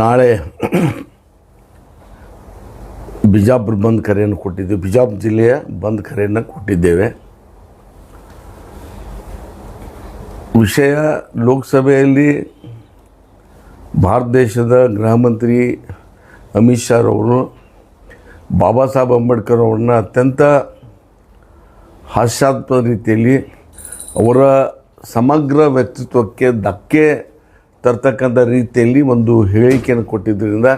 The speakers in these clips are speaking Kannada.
ನಾಳೆ ಬಿಜಾಪುರ ಬಂದ್ ಕರೆಯನ್ನು ಕೊಟ್ಟಿದ್ದೇವೆ ಬಿಜಾಪುರ ಜಿಲ್ಲೆಯ ಬಂದ್ ಕರೆಯನ್ನು ಕೊಟ್ಟಿದ್ದೇವೆ. ವಿಷಯ ಲೋಕಸಭೆಯಲ್ಲಿ ಭಾರತ ದೇಶದ ಗೃಹ ಮಂತ್ರಿ ಅಮಿತ್ ಶಾ ರವರು, ಬಾಬಾ ಸಾಹೇಬ್ ಅಂಬೇಡ್ಕರ್ ಅವ್ರನ್ನ ಅತ್ಯಂತ ಹಾಸ್ಯಾತ್ಮದ ರೀತಿಯಲ್ಲಿ ಅವರ ಸಮಗ್ರ ವ್ಯಕ್ತಿತ್ವಕ್ಕೆ ಧಕ್ಕೆ ತರ್ತಕ್ಕಂಥ ರೀತಿಯಲ್ಲಿ ಒಂದು ಹೇಳಿಕೆಯನ್ನು ಕೊಟ್ಟಿದ್ದರಿಂದ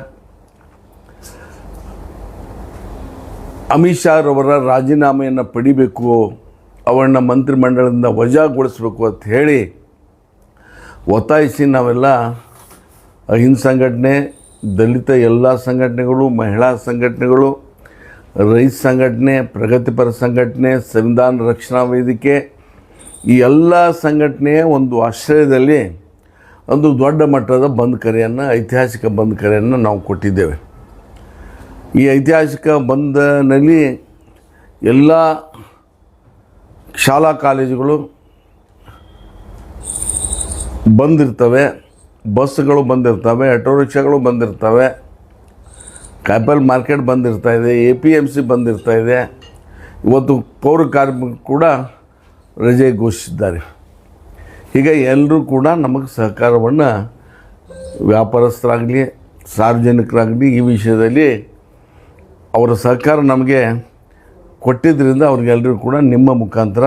ಅಮಿತ್ ಶಾ ರವರ ರಾಜೀನಾಮೆಯನ್ನು ಪಡಿಬೇಕು ಅವರನ್ನ ಮಂತ್ರಿಮಂಡಲದಿಂದ ವಜಾಗೊಳಿಸಬೇಕು ಅಂತ ಹೇಳಿ ಒತ್ತಾಯಿಸಿ ನಾವೆಲ್ಲ ಅಹಿಂದ ಸಂಘಟನೆ ದಲಿತ ಎಲ್ಲ ಸಂಘಟನೆಗಳು, ಮಹಿಳಾ ಸಂಘಟನೆಗಳು, ರೈತ ಸಂಘಟನೆ, ಪ್ರಗತಿಪರ ಸಂಘಟನೆ, ಸಂವಿಧಾನ ರಕ್ಷಣಾ ವೇದಿಕೆ, ಈ ಎಲ್ಲ ಸಂಘಟನೆಯ ಒಂದು ಆಶ್ರಯದಲ್ಲಿ ಒಂದು ದೊಡ್ಡ ಮಟ್ಟದ ಬಂದ್ ಕರೆಯನ್ನು, ಐತಿಹಾಸಿಕ ಬಂದ್ ಕರೆಯನ್ನು ನಾವು ಕೊಟ್ಟಿದ್ದೇವೆ. ಈ ಐತಿಹಾಸಿಕ ಬಂದ್ನಲ್ಲಿ ಎಲ್ಲ ಶಾಲಾ ಕಾಲೇಜುಗಳು ಬಂದಿರ್ತವೆ, ಬಸ್ಗಳು ಬಂದಿರ್ತವೆ, ಆಟೋ ರಿಕ್ಷಾಗಳು ಬಂದಿರ್ತವೆ ಕಾಯಿಪಲ್ ಮಾರ್ಕೆಟ್ ಬಂದಿರ್ತಾ ಇದೆ, ಎ ಪಿ ಎಂ ಸಿ ಬಂದಿರ್ತಾ ಇದೆ. ಇವತ್ತು ಪೌರ ಕಾರ್ಮಿಕರು ಕೂಡ ರಜೆ ಘೋಷಿಸಿದ್ದಾರೆ. ಹೀಗೆ ಎಲ್ಲರೂ ಕೂಡ ನಮಗೆ ಸಹಕಾರವನ್ನು ವ್ಯಾಪಾರಸ್ಥರಾಗಲಿ, ಸಾರ್ವಜನಿಕರಾಗಲಿ ಈ ವಿಷಯದಲ್ಲಿ ಅವರ ಸಹಕಾರ ನಮಗೆ ಕೊಟ್ಟಿದ್ದರಿಂದ ಅವ್ರಿಗೆಲ್ಲರಿಗೂ ಕೂಡ ನಿಮ್ಮ ಮುಖಾಂತರ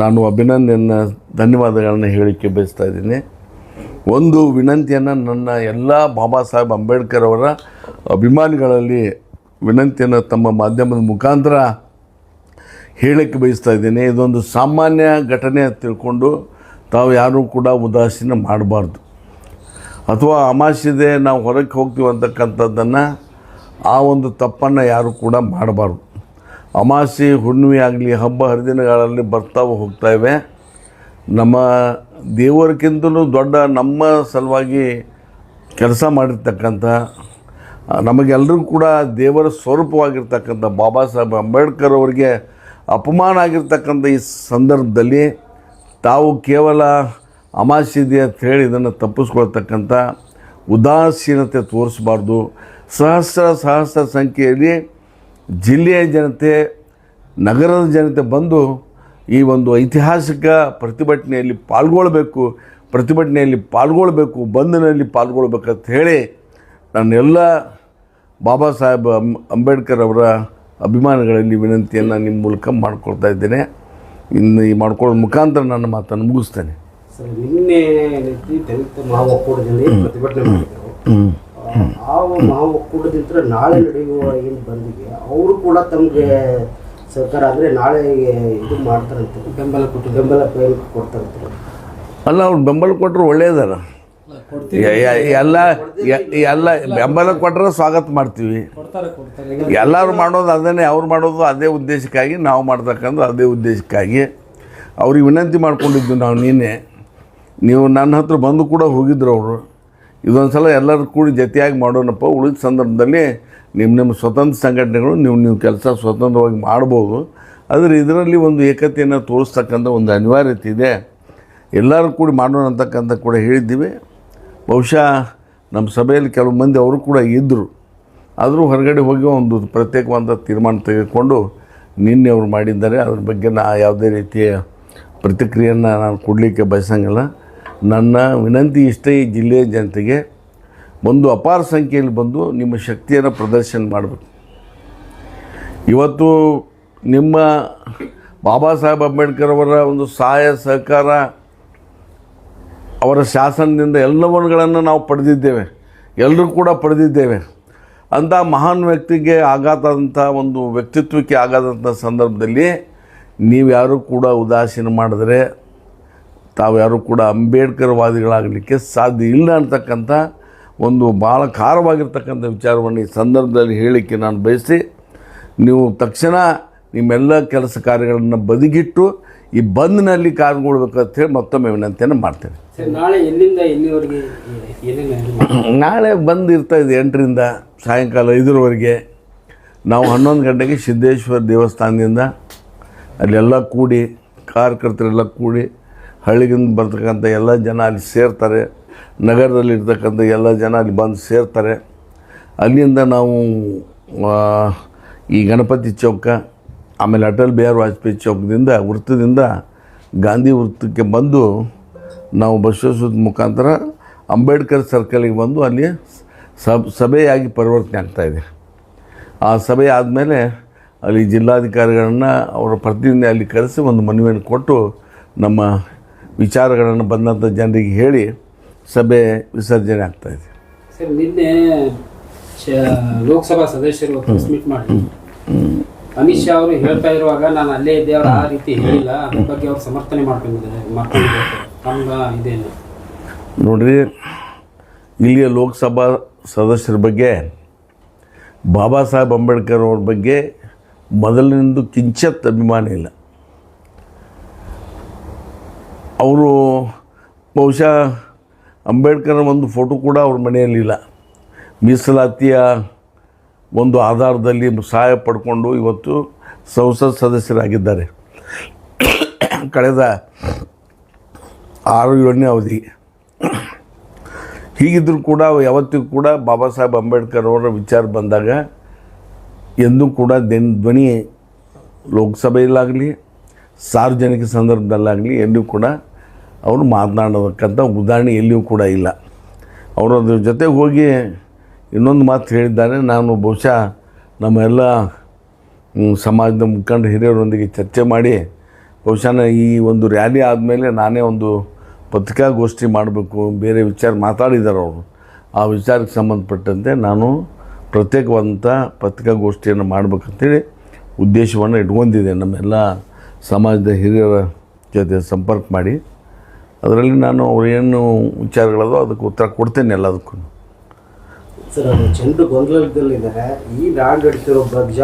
ನಾನು ಅಭಿನಂದನೆಯನ್ನು, ಧನ್ಯವಾದಗಳನ್ನು ಹೇಳಿಕೆ ಬಯಸ್ತಾ ಇದ್ದೀನಿ. ಒಂದು ವಿನಂತಿಯನ್ನು ನನ್ನ ಎಲ್ಲ ಬಾಬಾ ಸಾಹೇಬ್ ಅಂಬೇಡ್ಕರ್ ಅವರ ಅಭಿಮಾನಿಗಳಲ್ಲಿ ವಿನಂತಿಯನ್ನು ತಮ್ಮ ಮಾಧ್ಯಮದ ಮುಖಾಂತರ ಹೇಳಕ್ಕೆ ಬಯಸ್ತಾ ಇದ್ದೀನಿ. ಇದೊಂದು ಸಾಮಾನ್ಯ ಘಟನೆ ತಿಳ್ಕೊಂಡು ತಾವು ಯಾರೂ ಕೂಡ ಉದಾಸೀನ ಮಾಡಬಾರ್ದು. ಅಥವಾ ಅಮಾಸ್ಯದೆ ನಾವು ಹೊರಗೆ ಹೋಗ್ತೀವಿ ಅಂತಕ್ಕಂಥದ್ದನ್ನು ಆ ಒಂದು ತಪ್ಪನ್ನು ಯಾರೂ ಕೂಡ ಮಾಡಬಾರ್ದು. ಅಮಾಸೆ ಹುಣ್ಣಿಮೆ ಆಗಲಿ, ಹಬ್ಬ ಹರಿದಿನಗಳಲ್ಲಿ ಬರ್ತಾವೆ ಹೋಗ್ತಾಯಿವೆ ನಮ್ಮ ದೇವರಕ್ಕಿಂತಲೂ ದೊಡ್ಡ ನಮ್ಮ ಸಲುವಾಗಿ ಕೆಲಸ ಮಾಡಿರ್ತಕ್ಕಂಥ ನಮಗೆಲ್ಲರೂ ಕೂಡ ದೇವರ ಸ್ವರೂಪವಾಗಿರ್ತಕ್ಕಂಥ ಬಾಬಾ ಸಾಹೇಬ್ ಅಂಬೇಡ್ಕರ್ ಅವರಿಗೆ ಅಪಮಾನ ಆಗಿರ್ತಕ್ಕಂಥ ಈ ಸಂದರ್ಭದಲ್ಲಿ ತಾವು ಕೇವಲ ಅಮಾಸಿದೆ ಅಂತ ಹೇಳಿ ಇದನ್ನು ತಪ್ಪಿಸ್ಕೊಳ್ತಕ್ಕಂಥ ಉದಾಸೀನತೆ ತೋರಿಸಬಾರ್ದು. ಸಹಸ್ರ ಸಹಸ್ರ ಸಂಖ್ಯೆಯಲ್ಲಿ ಜಿಲ್ಲೆಯ ಜನತೆ, ನಗರದ ಜನತೆ ಬಂದು ಈ ಒಂದು ಐತಿಹಾಸಿಕ ಪ್ರತಿಭಟನೆಯಲ್ಲಿ ಪಾಲ್ಗೊಳ್ಬೇಕು ಪ್ರತಿಭಟನೆಯಲ್ಲಿ ಪಾಲ್ಗೊಳ್ಬೇಕು ಬಂಧನಲ್ಲಿ ಪಾಲ್ಗೊಳ್ಬೇಕಂತ ಹೇಳಿ ನನ್ನೆಲ್ಲ ಬಾಬಾ ಸಾಹೇಬ್ ಅಂಬೇಡ್ಕರ್ ಅವರ ಅಭಿಮಾನಿಗಳಲ್ಲಿ ವಿನಂತಿಯನ್ನು ನಿಮ್ಮ ಮೂಲಕ ಮಾಡ್ಕೊಳ್ತಾ ಇದ್ದೇನೆ. ಇನ್ನು ಈ ಮಾಡ್ಕೊಳ್ಳೋ ಮುಖಾಂತರ ನನ್ನ ಮಾತನ್ನು ಮುಗಿಸ್ತೇನೆ. ಸರ್ ನಿನ್ನೆ ದಲಿತ ಮಹಾ ಒಕ್ಕೂಟದಲ್ಲಿ ಪ್ರತಿಭಟನೆ ಮಾಡಿದ್ರು? ಆ ಮಹಾ ಒಕ್ಕೂಟದಿಂದ ನಾಳೆ ನಡೆಯುವ ಏನು ಬಂದಿದೆ? ಅವರು ಕೂಡ ತಮಗೆ ಸಹಕಾರ ಆದರೆ ನಾಳೆ ಇದು ಮಾಡ್ತಾರಂತೆ. ಬೆಂಬಲ ಕೊಟ್ಟು ಬೆಂಬಲ ಕೊಡ್ತಾರಂತೆ. ಅಲ್ಲ ಅವ್ರು ಬೆಂಬಲ ಕೊಟ್ಟರು ಒಳ್ಳೆಯದಲ್ಲ ಎಲ್ಲ ಎಲ್ಲ ಬೆಂಬಲ ಕೊಟ್ಟರೆ ಸ್ವಾಗತ ಮಾಡ್ತೀವಿ. ಎಲ್ಲರೂ ಮಾಡೋದು ಅದನ್ನೇ ಅವ್ರು ಮಾಡೋದು ಅದೇ ಉದ್ದೇಶಕ್ಕಾಗಿ ನಾವು ಮಾಡ್ತಕ್ಕಂಥ ಅದೇ ಉದ್ದೇಶಕ್ಕಾಗಿ. ಅವ್ರಿಗೆ ವಿನಂತಿ ಮಾಡ್ಕೊಂಡಿದ್ದು ನಾವು ನಿನ್ನೆ. ನೀವು ನನ್ನ ಹತ್ರ ಬಂದು ಕೂಡ ಹೋಗಿದ್ರು ಅವರು. ಇದೊಂದು ಸಲ ಎಲ್ಲರೂ ಕೂಡಿ ಜೊತೆಯಾಗಿ ಮಾಡೋಣಪ್ಪ. ಉಳಿದ ಸಂದರ್ಭದಲ್ಲಿ ನಿಮ್ಮ ನಿಮ್ಮ ಸ್ವತಂತ್ರ ಸಂಘಟನೆಗಳು ನೀವು ನೀವು ಕೆಲಸ ಸ್ವತಂತ್ರವಾಗಿ ಮಾಡ್ಬೋದು. ಆದರೆ ಇದರಲ್ಲಿ ಒಂದು ಏಕತೆಯನ್ನು ತೋರಿಸ್ತಕ್ಕಂಥ ಒಂದು ಅನಿವಾರ್ಯತೆ ಇದೆ. ಎಲ್ಲರೂ ಕೂಡಿ ಮಾಡೋಣ ಅಂತಕ್ಕಂಥ ಕೂಡ ಹೇಳಿದ್ದೀವಿ. ಬಹುಶಃ ನಮ್ಮ ಸಭೆಯಲ್ಲಿ ಕೆಲವು ಮಂದಿ ಅವರು ಕೂಡ ಇದ್ದರು ಆದರೂ ಹೊರಗಡೆ ಹೋಗಿ ಒಂದು ಪ್ರತ್ಯೇಕವಾದ ತೀರ್ಮಾನ ತೆಗೆದುಕೊಂಡು ನಿನ್ನೆ ಅವರು ಮಾಡಿದ್ದಾರೆ. ಅದ್ರ ಬಗ್ಗೆ ನಾ ಯಾವುದೇ ರೀತಿಯ ಪ್ರತಿಕ್ರಿಯೆಯನ್ನು ನಾನು ಕೊಡಲಿಕ್ಕೆ ಬಯಸಂಗಿಲ್ಲ. ನನ್ನ ವಿನಂತಿ ಇಷ್ಟೇ ಈ ಜಿಲ್ಲೆಯ ಜನತೆಗೆ, ಒಂದು ಅಪಾರ ಸಂಖ್ಯೆಯಲ್ಲಿ ಬಂದು ನಿಮ್ಮ ಶಕ್ತಿಯನ್ನು ಪ್ರದರ್ಶನ ಮಾಡಬೇಕು. ಇವತ್ತು ನಿಮ್ಮ ಬಾಬಾ ಸಾಹೇಬ್ ಅಂಬೇಡ್ಕರ್ ಅವರ ಒಂದು ಸಹಾಯ, ಸಹಕಾರ ಅವರ ಶಾಸನದಿಂದ ಎಲ್ಲವನ್ನುಗಳನ್ನು ನಾವು ಪಡೆದಿದ್ದೇವೆ. ಎಲ್ಲರೂ ಕೂಡ ಪಡೆದಿದ್ದೇವೆ. ಅಂಥ ಮಹಾನ್ ವ್ಯಕ್ತಿಗೆ ಆಘಾತದಂಥ ಒಂದು ವ್ಯಕ್ತಿತ್ವಕ್ಕೆ ಆಗಾದಂಥ ಸಂದರ್ಭದಲ್ಲಿ ನೀವು ಯಾರೂ ಕೂಡ ಉದಾಸೀನ ಮಾಡಿದ್ರೆ, ತಾವು ಯಾರೂ ಕೂಡ ಅಂಬೇಡ್ಕರ್ ವಾದಿಗಳಾಗಲಿಕ್ಕೆ ಸಾಧ್ಯ ಇಲ್ಲ ಅಂತಕ್ಕಂಥ ಒಂದು ಭಾಳ ಖಾರವಾಗಿರ್ತಕ್ಕಂಥ ವಿಚಾರವನ್ನು ಈ ಸಂದರ್ಭದಲ್ಲಿ ಹೇಳಲಿಕ್ಕೆ ನಾನು ಬಯಸಿ, ನೀವು ತಕ್ಷಣ ನಿಮ್ಮೆಲ್ಲ ಕೆಲಸ ಕಾರ್ಯಗಳನ್ನು ಬದಿಗಿಟ್ಟು, ಈ ಬಂದ್ನಲ್ಲಿ ಕಾರ್ಗೊಳ್ಬೇಕಂತ ಹೇಳಿ ಮತ್ತೊಮ್ಮೆ ವಿನಂತಿಯನ್ನು ಮಾಡ್ತೇನೆ. ನಾಳೆ ಎಲ್ಲಿಂದ ಎಲ್ಲಿವರೆಗೆ ನಾಳೆ ಎಂಟರಿಂದ ಸಾಯಂಕಾಲ ಐದರವರೆಗೆ. ನಾವು ಹನ್ನೊಂದು ಗಂಟೆಗೆ ಸಿದ್ದೇಶ್ವರ ದೇವಸ್ಥಾನದಿಂದ ಅಲ್ಲೆಲ್ಲ ಕೂಡಿ ಕಾರ್ಯಕರ್ತರೆಲ್ಲ ಕೂಡಿ, ಹಳ್ಳಿಗಿಂದ ಬರ್ತಕ್ಕಂಥ ಎಲ್ಲ ಜನ ಅಲ್ಲಿ ಸೇರ್ತಾರೆ. ನಗರದಲ್ಲಿರ್ತಕ್ಕಂಥ ಎಲ್ಲ ಜನ ಅಲ್ಲಿ ಬಂದು ಸೇರ್ತಾರೆ. ಅಲ್ಲಿಂದ ನಾವು ಈ ಗಣಪತಿ ಚೌಕ, ಆಮೇಲೆ ಅಟಲ್ ಬಿಹಾರಿ ವಾಜಪೇಯಿ ಚೌಕದಿಂದ, ವೃತ್ತದಿಂದ, ಗಾಂಧಿ ವೃತ್ತಕ್ಕೆ ಬಂದು ನಾವು ಬಸವೇಶ್ವರದ ಮುಖಾಂತರ ಅಂಬೇಡ್ಕರ್ ಸರ್ಕಲಿಗೆ ಬಂದು ಅಲ್ಲಿ ಸಬ್ ಸಭೆಯಾಗಿ ಪರಿವರ್ತನೆ ಆಗ್ತಾಯಿದೆ ಆ ಸಭೆ ಆದಮೇಲೆ ಅಲ್ಲಿ ಜಿಲ್ಲಾಧಿಕಾರಿಗಳನ್ನು ಅವರ ಪ್ರತಿನಿಧಿ ಅಲ್ಲಿ ಕರೆಸಿ ಒಂದು ಮನವಿಯನ್ನು ಕೊಟ್ಟು ನಮ್ಮ ವಿಚಾರಗಳನ್ನು ಬಂದಂಥ ಜನರಿಗೆ ಹೇಳಿ ಸಭೆ ವಿಸರ್ಜನೆ ಆಗ್ತಾಯಿದೆ ಸರ್ ನಿನ್ನೆ ಲೋಕಸಭಾ ಸದಸ್ಯರು ಪ್ರೆಸ್ ಮೀಟ್ ಮಾಡಿ ಅಮಿತ್ ಶಾ ಅವರು ಹೇಳ್ತಾ ಇರುವಾಗ ನಾನು ಅಲ್ಲೇ ಇದ್ದೆ ಅವರು ಆ ರೀತಿ ಹೇಳಿಲ್ಲ. ಅದ್ರ ಬಗ್ಗೆ ಅವ್ರು ಸಮರ್ಥನೆ ಮಾಡ್ಕೊಂಡಿದ್ದಾರೆ ಮಾಡ್ಕೊಂಡಿದ್ದಾರೆ. ನೋಡ್ರಿ, ಇಲ್ಲಿಯ ಲೋಕಸಭಾ ಸದಸ್ಯರ ಬಗ್ಗೆ, ಬಾಬಾ ಸಾಹೇಬ್ ಅಂಬೇಡ್ಕರ್ ಅವ್ರ ಬಗ್ಗೆ ಮೊದಲಿನಿಂದ ಕಿಂಚತ್ ಅಭಿಮಾನ ಇಲ್ಲ. ಅವರು ಬಹುಶಃ ಅಂಬೇಡ್ಕರ್ ಒಂದು ಫೋಟೋ ಕೂಡ ಅವ್ರ ಮನೆಯಲ್ಲಿಲ್ಲ ಮೀಸಲಾತಿಯ ಒಂದು ಆಧಾರದಲ್ಲಿ ಸಹಾಯ ಪಡ್ಕೊಂಡು ಇವತ್ತು ಸಂಸತ್ ಸದಸ್ಯರಾಗಿದ್ದಾರೆ. ಕಳೆದ ಆರು ಏಳನೇ ಅವಧಿ. ಹೀಗಿದ್ದರೂ ಕೂಡ ಯಾವತ್ತಿಗೂ ಕೂಡ ಬಾಬಾ ಸಾಹೇಬ್ ಅಂಬೇಡ್ಕರ್ ಅವರ ವಿಚಾರ ಬಂದಾಗ ಎಂದೂ ಕೂಡ ದೆನ್, ಧ್ವನಿ ಲೋಕಸಭೆಯಲ್ಲಾಗಲಿ, ಸಾರ್ವಜನಿಕ ಸಂದರ್ಭದಲ್ಲಾಗಲಿ ಎಲ್ಲೂ ಕೂಡ ಅವರು ಮಾತನಾಡತಕ್ಕಂಥ ಉದಾಹರಣೆ ಎಲ್ಲಿಯೂ ಕೂಡ ಇಲ್ಲ. ಅವರು ಅದ್ರ ಜೊತೆಗೆ ಹೋಗಿ ಇನ್ನೊಂದು ಮಾತು ಹೇಳಿದ್ದಾರೆ. ನಾನು ಬಹುಶಃ ನಮ್ಮೆಲ್ಲ ಸಮಾಜದ ಮುಖಂಡ ಹಿರಿಯರೊಂದಿಗೆ ಚರ್ಚೆ ಮಾಡಿ ಬಹುಶಃ ಈ ಒಂದು ರ್ಯಾಲಿ ಆದಮೇಲೆ ನಾನೇ ಒಂದು ಪತ್ರಿಕಾಗೋಷ್ಠಿ ಮಾಡಬೇಕು ಬೇರೆ ವಿಚಾರ ಮಾತಾಡಿದ್ದಾರೆ ಅವರು. ಆ ವಿಚಾರಕ್ಕೆ ಸಂಬಂಧಪಟ್ಟಂತೆ ನಾನು ಪ್ರತ್ಯೇಕವಾದಂಥ ಪತ್ರಿಕಾಗೋಷ್ಠಿಯನ್ನು ಮಾಡಬೇಕಂತೇಳಿ ಉದ್ದೇಶವನ್ನು ಇಟ್ಕೊಂಡಿದೆ ನಮ್ಮೆಲ್ಲ ಸಮಾಜದ ಹಿರಿಯರ ಜೊತೆ ಸಂಪರ್ಕ ಮಾಡಿ. ಅದರಲ್ಲಿ ನಾನು ಅವರು ಏನು ವಿಚಾರಗಳದೋ ಅದಕ್ಕೆ ಉತ್ತರ ಕೊಡ್ತೇನೆ ಎಲ್ಲದಕ್ಕೂ. ಸರ್ ಜನರು ಗೊಂದಲದಲ್ಲಿದ್ದಾರೆ. ಈ ನಾಡು ಬಗ್ಗೆ